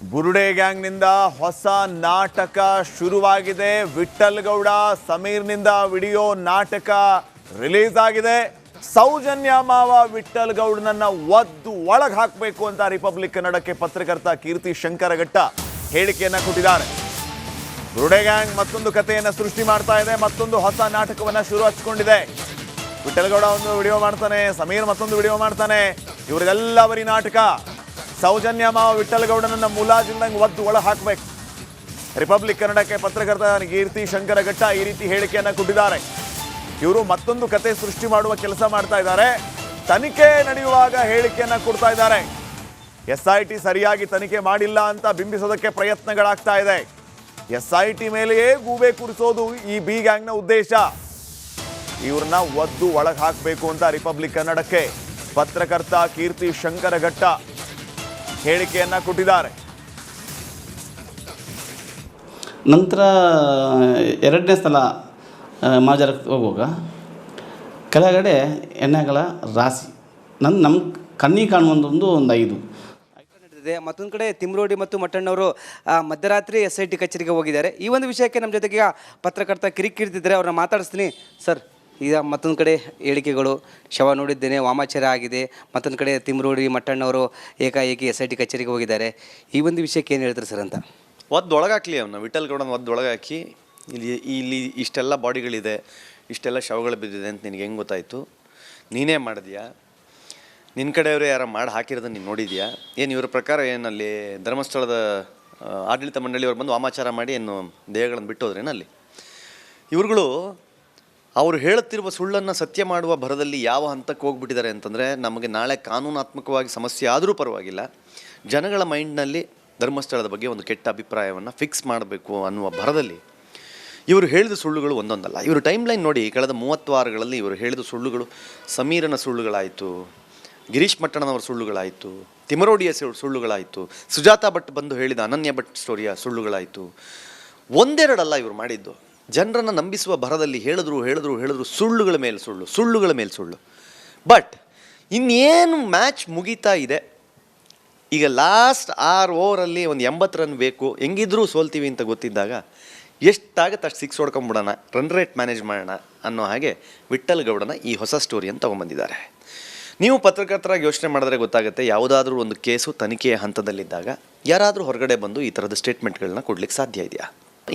ಬುರುಡೆ ಗ್ಯಾಂಗ್ನಿಂದ ಹೊಸ ನಾಟಕ ಶುರುವಾಗಿದೆ. ವಿಠಲ್ ಗೌಡ ಸಮೀರ್ನಿಂದ ವಿಡಿಯೋ ನಾಟಕ ರಿಲೀಸ್ ಆಗಿದೆ ಸೌಜನ್ಯ ಮಾವ ವಿಠಲ್ ಗೌಡನನ್ನ ಒದ್ದು ಒಳಗೆ ಹಾಕಬೇಕು ಅಂತ ರಿಪಬ್ಲಿಕ್ ಕನ್ನಡಕ್ಕೆ ಪತ್ರಕರ್ತ ಕೀರ್ತಿ ಶಂಕರಘಟ್ಟ ಹೇಳಿಕೆಯನ್ನ ಕೊಟ್ಟಿದ್ದಾರೆ. ಬುರುಡೆ ಗ್ಯಾಂಗ್ ಮತ್ತೊಂದು ಕಥೆಯನ್ನು ಸೃಷ್ಟಿ ಮಾಡ್ತಾ ಇದೆ. ಮತ್ತೊಂದು ಹೊಸ ನಾಟಕವನ್ನ ಶುರು ಹಚ್ಕೊಂಡಿದೆ ವಿಠಲ್ಗೌಡ ಒಂದು ವಿಡಿಯೋ ಮಾಡ್ತಾನೆ, ಸಮೀರ್ ಮತ್ತೊಂದು ವಿಡಿಯೋ ಮಾಡ್ತಾನೆ. ಇವರಿಗೆಲ್ಲ ಬರೀ ನಾಟಕ. ಸೌಜನ್ಯ ಮಾವ ವಿಠಲಗೌಡನನ್ನ ಮುಲಾಜಿಲ್ದಂಗೆ ಒದ್ದು ಒಳ ಹಾಕ್ಬೇಕು. ರಿಪಬ್ಲಿಕ್ ಕನ್ನಡಕ್ಕೆ ಪತ್ರಕರ್ತ ಕೀರ್ತಿ ಶಂಕರಘಟ್ಟ ಈ ರೀತಿ ಹೇಳಿಕೆಯನ್ನ ಕೊಟ್ಟಿದ್ದಾರೆ. ಇವರು ಮತ್ತೊಂದು ಕತೆ ಸೃಷ್ಟಿ ಮಾಡುವ ಕೆಲಸ ಮಾಡ್ತಾ ಇದ್ದಾರೆ. ತನಿಖೆ ನಡೆಯುವಾಗ ಹೇಳಿಕೆಯನ್ನ ಕೊಡ್ತಾ ಇದ್ದಾರೆ. ಎಸ್ ಐ ಸರಿಯಾಗಿ ತನಿಖೆ ಮಾಡಿಲ್ಲ ಅಂತ ಬಿಂಬಿಸೋದಕ್ಕೆ ಪ್ರಯತ್ನಗಳಾಗ್ತಾ ಇದೆ. ಎಸ್ ಐ ಟಿ ಮೇಲೆಯೇ ಗೂಬೆ ಕುರಿಸೋದು ಈ ಬಿ ಗ್ಯಾಂಗ್ನ ಉದ್ದೇಶ. ಇವ್ರನ್ನ ಒದ್ದು ಒಳಗೆ ಹಾಕಬೇಕು ಅಂತ ರಿಪಬ್ಲಿಕ್ ಕನ್ನಡಕ್ಕೆ ಪತ್ರಕರ್ತ ಕೀರ್ತಿ ಶಂಕರಘಟ್ಟ ಹೇಳಿಕೆಯನ್ನ ಕೊಟ್ಟಿದ್ದಾರೆ. ನಂತರ ಎರಡನೇ ಸಲ ಮಾಜರಕ್ಕೆ ಹೋಗುವಾಗ ಕೆಳಗಡೆ ಎಣ್ಣೆಗಳ ರಾಶಿ. ನನ್ನ ನಮ್ಮ ಕಣ್ಣಿಗೆ ಕಾಣುವಂಥದ್ದು ಒಂದು ಐದು. ಮತ್ತೊಂದು ಕಡೆ ತಿಮ್ರೋಡಿ ಮತ್ತು ಮಟ್ಟಣ್ಣವರು ಆ, ಮಧ್ಯರಾತ್ರಿ ಎಸ್ ಐ ಟಿ ಕಚೇರಿಗೆ ಹೋಗಿದ್ದಾರೆ. ಈ ಒಂದು ವಿಷಯಕ್ಕೆ ನಮ್ಮ ಜೊತೆಗೆ ಈಗ ಪತ್ರಕರ್ತ ಕಿರಿಕಿರ್ತಿದ್ದಾರೆ ಅವ್ರನ್ನ ಮಾತಾಡಿಸ್ತೀನಿ. ಸರ್ ಈಗ ಮತ್ತೊಂದು ಕಡೆ ಹೇಳಿಕೆಗಳು. ಶವ ನೋಡಿದ್ದೇನೆ, ವಾಮಾಚಾರ ಆಗಿದೆ. ಮತ್ತೊಂದು ಕಡೆ ತಿಮ್ರೋಡಿ ಮಟ್ಟಣ್ಣವರು ಏಕಾಏಕಿ ಎಸ್ ಐ ಟಿ ಕಚೇರಿಗೆ ಹೋಗಿದ್ದಾರೆ. ಈ ಒಂದು ವಿಷಯಕ್ಕೆ ಏನು ಹೇಳ್ತಾರೆ ಸರ್ ಅಂತ? ಒದ್ದು ಒಳಗಾಕ್ಲಿ ಅವನ್ನ ವಿಠಲ್ ಗೌಡನ ಒದ್ದು ಒಳಗಾಕಿ, ಇಲ್ಲಿ ಇಲ್ಲಿ ಇಷ್ಟೆಲ್ಲ ಬಾಡಿಗಳಿದೆ, ಇಷ್ಟೆಲ್ಲ ಶವಗಳು ಬಿದ್ದಿದೆ ಅಂತ ನಿನಗೆ ಹೆಂಗೆ ಗೊತ್ತಾಯಿತು? ನೀನೇ ಮಾಡಿದ್ಯಾ? ನಿನ್ನ ಕಡೆಯವರು ಯಾರು ಮಾಡಿ ಹಾಕಿರೋದನ್ನ ನೀನು ನೋಡಿದ್ಯಾ? ಏನು ಇವರ ಪ್ರಕಾರ ಏನಲ್ಲಿ ಧರ್ಮಸ್ಥಳದ ಆಡಳಿತ ಮಂಡಳಿಯವ್ರು ಬಂದು ವಾಮಾಚಾರ ಮಾಡಿ ಏನು ದೇಹಗಳನ್ನು ಬಿಟ್ಟೋದ್ರೇನು ಅಲ್ಲಿ? ಇವ್ರುಗಳು ಅವರು ಹೇಳುತ್ತಿರುವ ಸುಳ್ಳನ್ನು ಸತ್ಯ ಮಾಡುವ ಭರದಲ್ಲಿ ಯಾವ ಹಂತಕ್ಕೆ ಹೋಗ್ಬಿಟ್ಟಿದ್ದಾರೆ ಅಂತಂದರೆ, ನಮಗೆ ನಾಳೆ ಕಾನೂನಾತ್ಮಕವಾಗಿ ಸಮಸ್ಯೆ ಆದರೂ ಪರವಾಗಿಲ್ಲ. ಜನಗಳ ಮೈಂಡ್ನಲ್ಲಿ ಧರ್ಮಸ್ಥಳದ ಬಗ್ಗೆ ಒಂದು ಕೆಟ್ಟ ಅಭಿಪ್ರಾಯವನ್ನು ಫಿಕ್ಸ್ ಮಾಡಬೇಕು ಅನ್ನುವ ಭರದಲ್ಲಿ ಇವರು ಹೇಳಿದ ಸುಳ್ಳುಗಳು ಒಂದೊಂದಲ್ಲ. ಇವರು ಟೈಮ್ ಲೈನ್ ನೋಡಿ, ಕಳೆದ ಮೂವತ್ತು ವಾರಗಳಲ್ಲಿ ಇವರು ಹೇಳಿದ ಸುಳ್ಳುಗಳು, ಸಮೀರನ ಸುಳ್ಳುಗಳಾಯಿತು, ಗಿರೀಶ್ ಮಟ್ಟಣ್ಣನವರ ಸುಳ್ಳುಗಳಾಯಿತು ತಿಮರೋಡಿಯ ಸುಳ್ಳು- ಸುಳ್ಳುಗಳಾಯಿತು, ಸುಜಾತಾ ಭಟ್ ಬಂದು ಹೇಳಿದ ಅನನ್ಯ ಭಟ್ ಸ್ಟೋರಿಯ ಸುಳ್ಳುಗಳಾಯಿತು. ಒಂದೆರಡಲ್ಲ ಇವರು ಮಾಡಿದ್ದು. ಜನರನ್ನು ನಂಬಿಸುವ ಭರದಲ್ಲಿ ಹೇಳಿದ್ರು ಹೇಳಿದ್ರು ಹೇಳಿದ್ರು ಸುಳ್ಳುಗಳ ಮೇಲೆ ಸುಳ್ಳು, ಸುಳ್ಳುಗಳ ಮೇಲೆ ಸುಳ್ಳು. ಬಟ್ ಇನ್ನೇನು ಮ್ಯಾಚ್ ಮುಗೀತಾ ಇದೆ, ಈಗ ಲಾಸ್ಟ್ ಆರು ಓವರಲ್ಲಿ ಒಂದು ಎಂಬತ್ತು ರನ್ ಬೇಕು, ಹೆಂಗಿದ್ರೂ ಸೋಲ್ತೀವಿ ಅಂತ ಗೊತ್ತಿದ್ದಾಗ ಎಷ್ಟಾಗತ್ತೆ ಅಷ್ಟು ಸಿಕ್ಸ್ ಹೊಡ್ಕೊಂಬಿಡೋಣ ರನ್ ರೇಟ್ ಮ್ಯಾನೇಜ್ ಮಾಡೋಣ ಅನ್ನೋ ಹಾಗೆ ವಿಠಲ್ ಗೌಡನ ಈ ಹೊಸ ಸ್ಟೋರಿಯನ್ನು ತೊಗೊಂಬಂದಿದ್ದಾರೆ. ನೀವು ಪತ್ರಕರ್ತರಾಗಿ ಯೋಚನೆ ಮಾಡಿದ್ರೆ ಗೊತ್ತಾಗುತ್ತೆ, ಯಾವುದಾದ್ರೂ ಒಂದು ಕೇಸು ತನಿಖೆಯ ಹಂತದಲ್ಲಿದ್ದಾಗ ಯಾರಾದರೂ ಹೊರಗಡೆ ಬಂದು ಈ ಥರದ ಸ್ಟೇಟ್ಮೆಂಟ್ಗಳನ್ನ ಕೊಡ್ಲಿಕ್ಕೆ ಸಾಧ್ಯ ಇದೆಯಾ?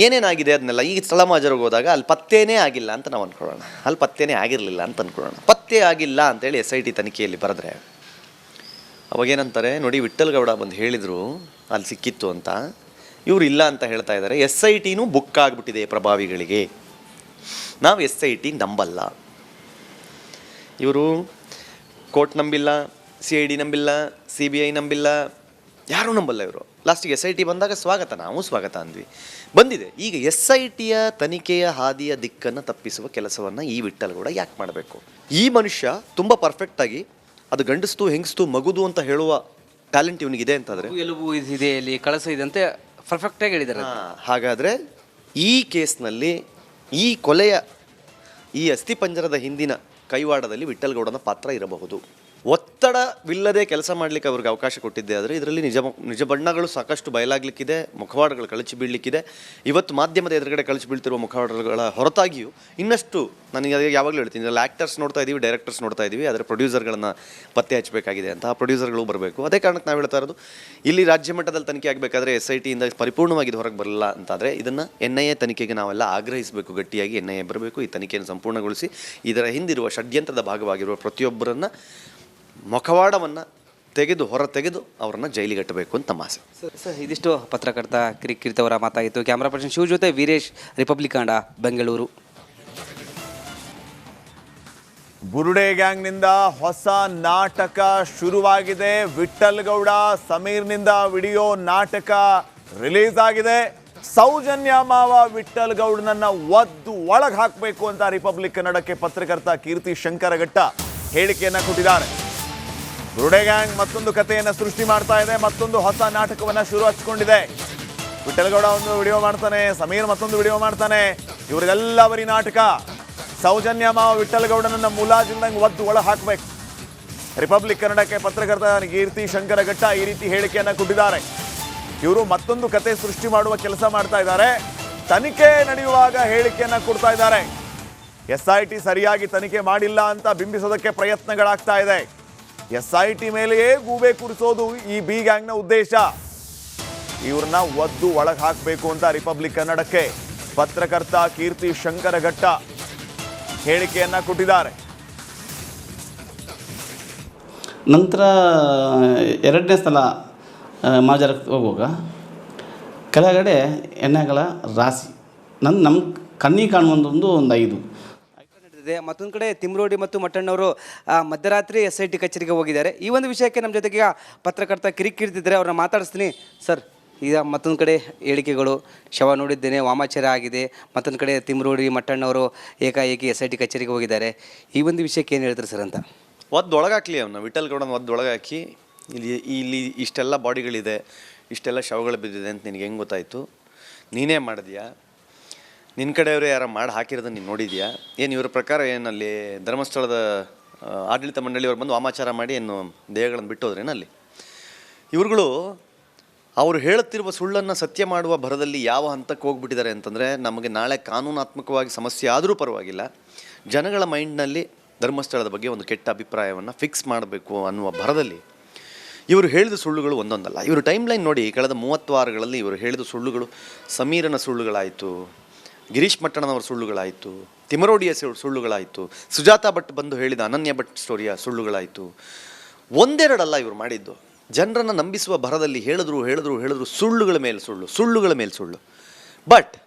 ಏನೇನಾಗಿದೆ ಅದನ್ನೆಲ್ಲ? ಈಗ ಸ್ಥಳ ಮಾಜರಿಗೆ ಹೋದಾಗ ಅಲ್ಲಿ ಪತ್ತೇನೇ ಆಗಿಲ್ಲ ಅಂತ ನಾವು ಅಂದ್ಕೊಳ್ಳೋಣ ಅಲ್ಲಿ ಪತ್ತೇನೇ ಆಗಿರಲಿಲ್ಲ ಅಂತ ಅಂದ್ಕೊಳ್ಳೋಣ ಪತ್ತೆ ಆಗಿಲ್ಲ ಅಂತೇಳಿ ಎಸ್ ಐ ಟಿ ತನಿಖೆಯಲ್ಲಿ ಬರೆದ್ರೆ. ಅವಾಗೇನಂತಾರೆ ನೋಡಿ ವಿಠಲ್ಗೌಡ ಬಂದು ಹೇಳಿದರು, ಅಲ್ಲಿ ಸಿಕ್ಕಿತ್ತು ಅಂತ. ಇವರು ಇಲ್ಲ ಅಂತ ಹೇಳ್ತಾ ಇದ್ದಾರೆ ಎಸ್ ಐ ಟಿನೂ ಬುಕ್ ಆಗಿಬಿಟ್ಟಿದೆ ಪ್ರಭಾವಿಗಳಿಗೆ. ನಾವು ಎಸ್ ಐ ಟಿ ನಂಬಲ್ಲ. ಇವರು ಕೋರ್ಟ್ ನಂಬಿಲ್ಲ ಸಿ ಐ ಡಿ ನಂಬಿಲ್ಲ ಸಿ ಬಿ ಐ ನಂಬಿಲ್ಲ, ಯಾರೂ ನಂಬಲ್ಲ ಇವರು. ಲಾಸ್ಟಿಗೆ ಎಸ್ ಐ ಟಿ ಬಂದಾಗ ಸ್ವಾಗತ ನಾವು ಸ್ವಾಗತ ಅಂದ್ವಿ. ಬಂದಿದೆ. ಈಗ ಎಸ್ ಐ ಟಿಯ ತನಿಖೆಯ ಹಾದಿಯ ದಿಕ್ಕನ್ನು ತಪ್ಪಿಸುವ ಕೆಲಸವನ್ನು ಈ ವಿಠಲ್ ಕೂಡ ಯಾಕೆ ಮಾಡಬೇಕು? ಈ ಮನುಷ್ಯ ತುಂಬ ಪರ್ಫೆಕ್ಟಾಗಿ ಅದು ಗಂಡಸ್ತು ಹೆಂಗಸ್ತು ಮಗುದು ಅಂತ ಹೇಳುವ ಟ್ಯಾಲೆಂಟ್ ಇವನಿಗಿದೆ ಅಂತಂದರೆ ಎಲುಬು ಇದೆ ಇಲ್ಲಿ ಕಳಸ ಇದೆ ಅಂತ ಪರ್ಫೆಕ್ಟಾಗಿ ಹೇಳಿದ್ದಾರೆ ಹಾಗಾದರೆ ಹಾಗಾದ್ರೆ ಈ ಕೇಸ್ನಲ್ಲಿ ಈ ಕೊಲೆಯ ಈ ಅಸ್ಥಿಪಂಜರದ ಹಿಂದಿನ ಕೈವಾಡದಲ್ಲಿ ವಿಠಲ್ ಗೌಡನ ಪಾತ್ರ ಇರಬಹುದು. ಒತ್ತಡವಿಲ್ಲದೆ ಕೆಲಸ ಮಾಡಲಿಕ್ಕೆ ಅವ್ರಿಗೆ ಅವಕಾಶ ಕೊಟ್ಟಿದ್ದೆ. ಆದರೆ ಇದರಲ್ಲಿ ನಿಜ ನಿಜ ಬಣ್ಣಗಳು ಸಾಕಷ್ಟು ಬಯಲಾಗಲಿಕ್ಕಿದೆ, ಮುಖವಾಡಗಳು ಕಳಚಿ ಬೀಳಲಿಕ್ಕಿದೆ. ಇವತ್ತು ಮಾಧ್ಯಮದ ಎದುರುಗಡೆ ಕಳಚಿ ಬೀಳ್ತಿರುವ ಮುಖವಾಡಗಳ ಹೊರತಾಗಿಯೂ ಇನ್ನಷ್ಟು ನನಗೆ ಯಾವಾಗಲೂ ಹೇಳ್ತೀನಿ, ಇದರಲ್ಲಿ ಆ್ಯಕ್ಟರ್ಸ್ ನೋಡ್ತಾ ಇದ್ದೀವಿ ಡೈರೆಕ್ಟರ್ಸ್ ನೋಡ್ತಾ ಇದ್ದೀವಿ ಅದರ ಪ್ರೊಡ್ಯೂಸರ್ಗಳನ್ನು ಪತ್ತೆ ಹಚ್ಚಬೇಕಾಗಿದೆ ಅಂತ ಆ ಪ್ರೊಡ್ಯೂಸರ್ಗಳು ಬರಬೇಕು. ಅದೇ ಕಾರಣಕ್ಕೆ ನಾವು ಹೇಳ್ತಾ ಇರೋದು, ಇಲ್ಲಿ ರಾಜ್ಯ ಮಟ್ಟದಲ್ಲಿ ತನಿಖೆ ಆಗಬೇಕಾದ್ರೆ ಎಸ್ ಐ ಟಿಯಿಂದ ಪರಿಪೂರ್ಣವಾಗಿ ಇದು ಹೊರಗೆ ಬರಲ್ಲ ಅಂತಾದರೆ ಇದನ್ನು ಎನ್ ಐ ಎ ತನಿಖೆಗೆ ನಾವೆಲ್ಲ ಆಗ್ರಹಿಸಬೇಕು, ಗಟ್ಟಿಯಾಗಿ ಎನ್ ಐ ಎ ಬರಬೇಕು, ಈ ತನಿಖೆಯನ್ನು ಸಂಪೂರ್ಣಗೊಳಿಸಿ, ಇದರ ಹಿಂದಿರುವ ಷಡ್ಯಂತ್ರದ ಭಾಗವಾಗಿರುವ ಪ್ರತಿಯೊಬ್ಬರನ್ನು ಮುಖವಾಡವನ್ನು ತೆಗೆದು ಹೊರ ತೆಗೆದು ಅವರನ್ನು ಜೈಲಿಗಟ್ಟಬೇಕು ಅಂತ ನಮ್ಮ ಆಸೆ. ಸರ್ ಇದಿಷ್ಟು ಪತ್ರಕರ್ತ ಕಿರಿಕಿರಿತ ಅವರ ಮಾತಾಯಿತು. ಕ್ಯಾಮ್ರಾ ಪರ್ಸನ್ ಶಿವ ಜೊತೆ ವೀರೇಶ್ ರಿಪಬ್ಲಿಕ್ ಕನ್ನಡ ಬೆಂಗಳೂರು ಬುರುಡೆ ಗ್ಯಾಂಗ್ನಿಂದ ಹೊಸ ನಾಟಕ ಶುರುವಾಗಿದೆ. ವಿಠಲ್ ಗೌಡ ಸಮೀರ್ನಿಂದ ವಿಡಿಯೋ ನಾಟಕ ರಿಲೀಸ್ ಆಗಿದೆ. ಸೌಜನ್ಯ ಮಾವ ವಿಠಲ್ ಗೌಡನನ್ನ ಒದ್ದು ಒಳಗೆ ಹಾಕಬೇಕು ಅಂತ ರಿಪಬ್ಲಿಕ್ ಕನ್ನಡಕ್ಕೆ ಪತ್ರಕರ್ತ ಕೀರ್ತಿ ಶಂಕರಘಟ್ಟ ಹೇಳಿಕೆಯನ್ನ ಕೊಟ್ಟಿದ್ದಾರೆ. ಬುರುಡೆ ಗ್ಯಾಂಗ್ ಮತ್ತೊಂದು ಕಥೆಯನ್ನು ಸೃಷ್ಟಿ ಮಾಡ್ತಾ ಇದೆ. ಮತ್ತೊಂದು ಹೊಸ ನಾಟಕವನ್ನ ಶುರು ಹಚ್ಕೊಂಡಿದೆ. ವಿಠಲ್ಗೌಡ ಒಂದು ವಿಡಿಯೋ ಮಾಡ್ತಾನೆ, ಸಮೀರ್ ಮತ್ತೊಂದು ವಿಡಿಯೋ ಮಾಡ್ತಾನೆ. ಇವರಿಗೆಲ್ಲ ಬರೀ ನಾಟಕ. ಸೌಜನ್ಯ ಮಾವ ವಿಠಲ್ಗೌಡನನ್ನ ಮುಲಾಜಿಲ್ದಂಗೆ ಒದ್ದು ಒಳ ಹಾಕ್ಬೇಕು. ರಿಪಬ್ಲಿಕ್ ಕನ್ನಡಕ್ಕೆ ಪತ್ರಕರ್ತ ಕೀರ್ತಿ ಶಂಕರಘಟ್ಟ ಈ ರೀತಿ ಹೇಳಿಕೆಯನ್ನ ಕೊಟ್ಟಿದ್ದಾರೆ. ಇವರು ಮತ್ತೊಂದು ಕತೆ ಸೃಷ್ಟಿ ಮಾಡುವ ಕೆಲಸ ಮಾಡ್ತಾ ಇದ್ದಾರೆ. ತನಿಖೆ ನಡೆಯುವಾಗ ಹೇಳಿಕೆಯನ್ನ ಕೊಡ್ತಾ ಇದ್ದಾರೆ. ಎಸ್ ಸರಿಯಾಗಿ ತನಿಖೆ ಮಾಡಿಲ್ಲ ಅಂತ ಬಿಂಬಿಸೋದಕ್ಕೆ ಪ್ರಯತ್ನಗಳಾಗ್ತಾ ಇದೆ. ಎಸ್ ಐ ಟಿ ಮೇಲೆಯೇ ಗೂಬೆ ಕುರಿಸೋದು ಈ ಬಿ ಗ್ಯಾಂಗ್ನ ಉದ್ದೇಶ. ಇವ್ರನ್ನ ಒದ್ದು ಒಳಗೆ ಹಾಕಬೇಕು ಅಂತ ರಿಪಬ್ಲಿಕ್ ಕನ್ನಡಕ್ಕೆ. ಪತ್ರಕರ್ತ ಕೀರ್ತಿ ಶಂಕರಘಟ್ಟ ಹೇಳಿಕೆಯನ್ನ ಕೊಟ್ಟಿದ್ದಾರೆ. ನಂತರ, ಎರಡನೇ ಸಲ ಮಾಜರ ಮಾಜರಕ್ಕೆ ಹೋಗುವಾಗ. ಕೆಳಗಡೆ ಎಣ್ಣೆಗಳ ರಾಶಿ. ನನ್ನ ನಮ್ಮ ಕಣ್ಣಿಗೆ ಕಾಣುವಂಥದ್ದು ಒಂದು ಐದು. ನಡೆದಿದೆ ಮತ್ತೊಂದು ಕಡೆ ತಿಮ್ರೋಡಿ ಮತ್ತು ಮಟ್ಟಣ್ಣವರು ಮಧ್ಯರಾತ್ರಿ ಎಸ್ ಐ ಟಿ ಕಚೇರಿಗೆ ಹೋಗಿದ್ದಾರೆ. ಈ ಒಂದು ವಿಷಯಕ್ಕೆ ನಮ್ಮ ಜೊತೆಗೆ ಈಗ ಪತ್ರಕರ್ತ ಕಿರಿಕಿರ್ತಿದ್ದಾರೆ ಅವ್ರನ್ನ ಮಾತಾಡಿಸ್ತೀನಿ. ಸರ್, ಈಗ ಮತ್ತೊಂದು ಕಡೆ ಹೇಳಿಕೆಗಳು. ಶವ ನೋಡಿದ್ದೇನೆ, ವಾಮಾಚಾರ ಆಗಿದೆ. ಮತ್ತೊಂದು ಕಡೆ ತಿಮ್ರೋಡಿ, ಮಟ್ಟಣ್ಣವರು ಏಕಾಏಕಿ ಎಸ್ ಐ ಟಿ ಕಚೇರಿಗೆ ಹೋಗಿದ್ದಾರೆ. ಈ ಒಂದು ವಿಷಯಕ್ಕೆ ಏನು ಹೇಳ್ತಾರೆ ಸರ್ ಅಂತ? ಒದ್ದು ಒಳಗಾಕ್ಲಿ ಅವನ್ನ ವಿಠಲ್ ಗೌಡನ ಒದ್ದೊಳಗಾಕಿ. ಇಲ್ಲಿ ಇಲ್ಲಿ ಇಷ್ಟೆಲ್ಲ ಬಾಡಿಗಳಿದೆ, ಇಷ್ಟೆಲ್ಲ ಶವಗಳು ಬಿದ್ದಿದೆ ಅಂತ ನಿನಗೆ ಹೆಂಗೆ ಗೊತ್ತಾಯಿತು? ನೀನೇ ಮಾಡಿದ್ಯಾ? ನಿನ್ನ ಕಡೆಯವರು ಯಾರು ಮಾಡಿ ಹಾಕಿರೋದನ್ನ ನೀನು ನೋಡಿದ್ಯಾ? ಏನು ಇವರ ಪ್ರಕಾರ ಏನಲ್ಲಿ ಧರ್ಮಸ್ಥಳದ ಆಡಳಿತ ಮಂಡಳಿಯವರು ಬಂದು ವಾಮಾಚಾರ ಮಾಡಿ ಏನು ದೇಹಗಳನ್ನು ಬಿಟ್ಟೋದ್ರೇನಲ್ಲಿ ಇವ್ರುಗಳು ಅವರು ಹೇಳುತ್ತಿರುವ ಸುಳ್ಳನ್ನು ಸತ್ಯ ಮಾಡುವ ಭರದಲ್ಲಿ ಯಾವ ಹಂತಕ್ಕೆ ಹೋಗ್ಬಿಟ್ಟಿದ್ದಾರೆ ಅಂತಂದರೆ ನಮಗೆ ನಾಳೆ ಕಾನೂನಾತ್ಮಕವಾಗಿ ಸಮಸ್ಯೆ ಆದರೂ ಪರವಾಗಿಲ್ಲ. ಜನಗಳ ಮೈಂಡ್ನಲ್ಲಿ ಧರ್ಮಸ್ಥಳದ ಬಗ್ಗೆ ಒಂದು ಕೆಟ್ಟ ಅಭಿಪ್ರಾಯವನ್ನು ಫಿಕ್ಸ್ ಮಾಡಬೇಕು ಅನ್ನುವ ಭರದಲ್ಲಿ ಇವರು ಹೇಳಿದ ಸುಳ್ಳುಗಳು ಒಂದೊಂದಲ್ಲ. ಇವರು ಟೈಮ್ ಲೈನ್ ನೋಡಿ, ಕಳೆದ ಮೂವತ್ತು ವಾರಗಳಲ್ಲಿ ಇವರು ಹೇಳಿದ ಸುಳ್ಳುಗಳು ಸಮೀರನ ಸುಳ್ಳುಗಳಾಯಿತು. ಗಿರೀಶ್ ಮಟ್ಟಣ್ಣನವರ ಸುಳ್ಳುಗಳಾಯಿತು, ತಿಮರೋಡಿಯ ಸುಳ್ಳು- ಸುಳ್ಳುಗಳಾಯಿತು, ಸುಜಾತಾ ಭಟ್ ಬಂದು ಹೇಳಿದ ಅನನ್ಯ ಭಟ್ ಸ್ಟೋರಿಯ ಸುಳ್ಳುಗಳಾಯಿತು. ಒಂದೆರಡಲ್ಲ ಇವರು ಮಾಡಿದ್ದು. ಜನರನ್ನು ನಂಬಿಸುವ ಭರದಲ್ಲಿ ಹೇಳಿದ್ರು ಹೇಳಿದ್ರು ಹೇಳಿದ್ರು ಸುಳ್ಳುಗಳ ಮೇಲೆ ಸುಳ್ಳು, ಸುಳ್ಳುಗಳ ಮೇಲೆ ಸುಳ್ಳು. ಬಟ್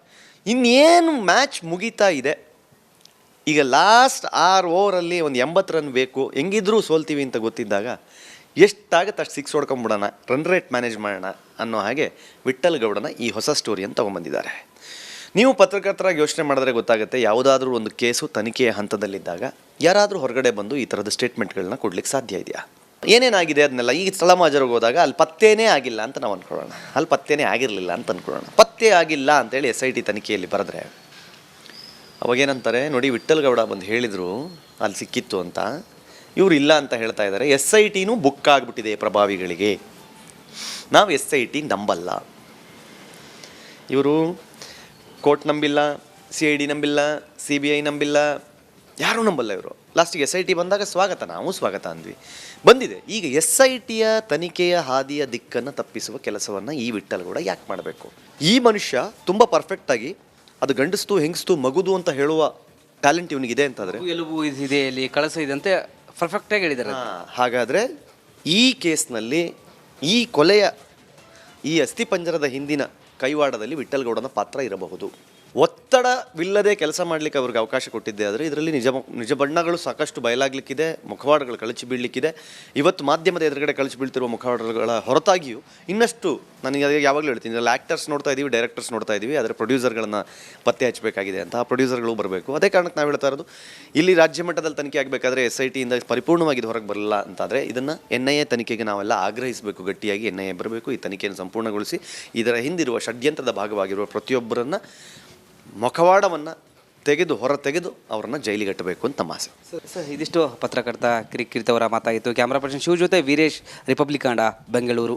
ಇನ್ನೇನು ಮ್ಯಾಚ್ ಮುಗೀತಾ ಇದೆ. ಈಗ ಲಾಸ್ಟ್ ಆರು ಓವರಲ್ಲಿ ಒಂದು ಎಂಬತ್ತು ರನ್ ಬೇಕು. ಹೆಂಗಿದ್ರೂ ಸೋಲ್ತೀವಿ ಅಂತ ಗೊತ್ತಿದ್ದಾಗ ಎಷ್ಟಾಗುತ್ತೆ ಅಷ್ಟು ಸಿಕ್ಸ್ ಹೊಡ್ಕೊಂಬಿಡೋಣ ರನ್ ರೇಟ್ ಮ್ಯಾನೇಜ್ ಮಾಡೋಣ ಅನ್ನೋ ಹಾಗೆ ವಿಠಲ್ ಗೌಡನ ಈ ಹೊಸ ಸ್ಟೋರಿಯನ್ನು ತೊಗೊಂಬಂದಿದ್ದಾರೆ ನೀವು ಪತ್ರಕರ್ತರಾಗಿ ಯೋಚನೆ ಮಾಡಿದ್ರೆ ಗೊತ್ತಾಗುತ್ತೆ, ಯಾವುದಾದ್ರೂ ಒಂದು ಕೇಸು ತನಿಖೆಯ ಹಂತದಲ್ಲಿದ್ದಾಗ ಯಾರಾದರೂ ಹೊರಗಡೆ ಬಂದು ಈ ಥರದ ಸ್ಟೇಟ್ಮೆಂಟ್ಗಳನ್ನ ಕೊಡ್ಲಿಕ್ಕೆ ಸಾಧ್ಯ ಇದೆಯಾ? ಏನೇನಾಗಿದೆ ಅದನ್ನೆಲ್ಲ? ಈ ಸ್ಥಳ ಮಾಜರಿಗೆ ಹೋದಾಗ ಅಲ್ಲಿ ಪತ್ತೇನೇ ಆಗಿಲ್ಲ ಅಂತ ನಾವು ಅಂದ್ಕೊಳ್ಳೋಣ ಅಲ್ಲಿ ಪತ್ತೇನೇ ಆಗಿರಲಿಲ್ಲ ಅಂತ ಅಂದ್ಕೊಳ್ಳೋಣ ಪತ್ತೆ ಆಗಿಲ್ಲ ಅಂತೇಳಿ ಎಸ್ ಐ ಟಿ ತನಿಖೆಯಲ್ಲಿ ಬರೆದ್ರೆ ಅವಾಗೇನಂತಾರೆ ನೋಡಿ ವಿಠಲ್ಗೌಡ ಬಂದು ಹೇಳಿದರು, ಅಲ್ಲಿ ಸಿಕ್ಕಿತ್ತು ಅಂತ. ಇವರು ಇಲ್ಲ ಅಂತ ಹೇಳ್ತಾ ಇದ್ದಾರೆ. ಎಸ್ ಐ ಟಿನೂ ಬುಕ್ ಆಗಿಬಿಟ್ಟಿದೆ ಪ್ರಭಾವಿಗಳಿಗೆ. ನಾವು ಎಸ್ ಐ ಟಿ ನಂಬಲ್ಲ. ಇವರು ಕೋರ್ಟ್ ನಂಬಿಲ್ಲ ಸಿ ಐ ಡಿ ನಂಬಿಲ್ಲ ಸಿ ಬಿ ಐ ನಂಬಿಲ್ಲ ಯಾರೂ ನಂಬಲ್ಲ ಇವರು. ಲಾಸ್ಟಿಗೆ ಎಸ್ ಐ ಟಿ ಬಂದಾಗ ಸ್ವಾಗತ ನಾವು ಸ್ವಾಗತ ಅಂದ್ವಿ. ಬಂದಿದೆ. ಈಗ ಎಸ್ ಐ ಟಿಯ ತನಿಖೆಯ ಹಾದಿಯ ದಿಕ್ಕನ್ನು ತಪ್ಪಿಸುವ ಕೆಲಸವನ್ನು ಈ ವಿಠಲ್ ಕೂಡ ಯಾಕೆ ಮಾಡಬೇಕು? ಈ ಮನುಷ್ಯ ತುಂಬ ಪರ್ಫೆಕ್ಟಾಗಿ ಅದು ಗಂಡಸ್ತು ಹೆಂಗಸ್ತು ಮಗುದು ಅಂತ ಹೇಳುವ ಟ್ಯಾಲೆಂಟ್ ಇವನಿಗಿದೆ ಅಂತಂದರೆ ಎಲುಬು ಇದೆ ಇಲ್ಲಿ ಕಳಸ ಇದೆ ಅಂತ ಪರ್ಫೆಕ್ಟಾಗಿ ಹೇಳಿದ್ದಾರೆ ಹಾಗಾದರೆ ಹಾಗಾದ್ರೆ ಈ ಕೇಸ್ನಲ್ಲಿ ಈ ಕೊಲೆಯ ಈ ಅಸ್ಥಿಪಂಜರದ ಹಿಂದಿನ ಕೈವಾಡದಲ್ಲಿ ವಿಠಲ್ಗೌಡನ ಪಾತ್ರ ಇರಬಹುದು. ಒತ್ತಡವಿಲ್ಲದೆ ಕೆಲಸ ಮಾಡಲಿಕ್ಕೆ ಅವ್ರಿಗೆ ಅವಕಾಶ ಕೊಟ್ಟಿದ್ದೆ. ಆದರೆ ಇದರಲ್ಲಿ ನಿಜ ನಿಜ ಬಣ್ಣಗಳು ಸಾಕಷ್ಟು ಬಯಲಾಗಲಿಕ್ಕಿದೆ, ಮುಖವಾಡಗಳು ಕಳಚಿ ಬೀಳಲಿಕ್ಕಿದೆ. ಇವತ್ತು ಮಾಧ್ಯಮದ ಎದುರುಗಡೆ ಕಳಚಿ ಬೀಳ್ತಿರುವ ಮುಖವಾಡಗಳ ಹೊರತಾಗಿಯೂ ಇನ್ನಷ್ಟು ನನಗೆ ಯಾವಾಗಲೂ ಹೇಳ್ತೀನಿ, ಇದರಲ್ಲಿ ಆ್ಯಕ್ಟರ್ಸ್ ನೋಡ್ತಾ ಇದ್ದೀವಿ ಡೈರೆಕ್ಟರ್ಸ್ ನೋಡ್ತಾ ಇದ್ದೀವಿ ಅದರ ಪ್ರೊಡ್ಯೂಸರ್ಗಳನ್ನು ಪತ್ತೆ ಹಚ್ಚಬೇಕಾಗಿದೆ ಅಂತ ಆ ಪ್ರೊಡ್ಯೂಸರ್ಗಳು ಬರಬೇಕು. ಅದೇ ಕಾರಣಕ್ಕೆ ನಾವು ಹೇಳ್ತಾ ಇರೋದು, ಇಲ್ಲಿ ರಾಜ್ಯ ಮಟ್ಟದಲ್ಲಿ ತನಿಖೆ ಆಗಬೇಕಾದ್ರೆ ಎಸ್ ಐ ಟಿಯಿಂದ ಪರಿಪೂರ್ಣವಾಗಿ ಇದು ಹೊರಗೆ ಬರಲ್ಲ ಅಂತಾದರೆ ಇದನ್ನು ಎನ್ ಐ ಎ ತನಿಖೆಗೆ ನಾವೆಲ್ಲ ಆಗ್ರಹಿಸಬೇಕು, ಗಟ್ಟಿಯಾಗಿ ಎನ್ ಐ ಎ ಬರಬೇಕು, ಈ ತನಿಖೆಯನ್ನು ಸಂಪೂರ್ಣಗೊಳಿಸಿ ಇದರ ಹಿಂದಿರುವ ಷಡ್ಯಂತ್ರದ ಭಾಗವಾಗಿರುವ ಪ್ರತಿಯೊಬ್ಬರನ್ನು ಮುಖವಾಡವನ್ನು ತೆಗೆದು ಹೊರ ತೆಗೆದು ಅವರನ್ನು ಜೈಲಿಗಟ್ಟಬೇಕು ಅಂತ ನಮ್ಮ ಆಸೆ. ಸರ್ ಸರ್, ಇದಿಷ್ಟು ಪತ್ರಕರ್ತ ಕಿರಿಕಿರಿತವರ ಮಾತಾಗಿತ್ತು ಕ್ಯಾಮ್ರಾ ಪರ್ಸನ್ ಶಿವ ಜೊತೆ ವೀರೇಶ್, ರಿಪಬ್ಲಿಕ್ ಬೆಂಗಳೂರು.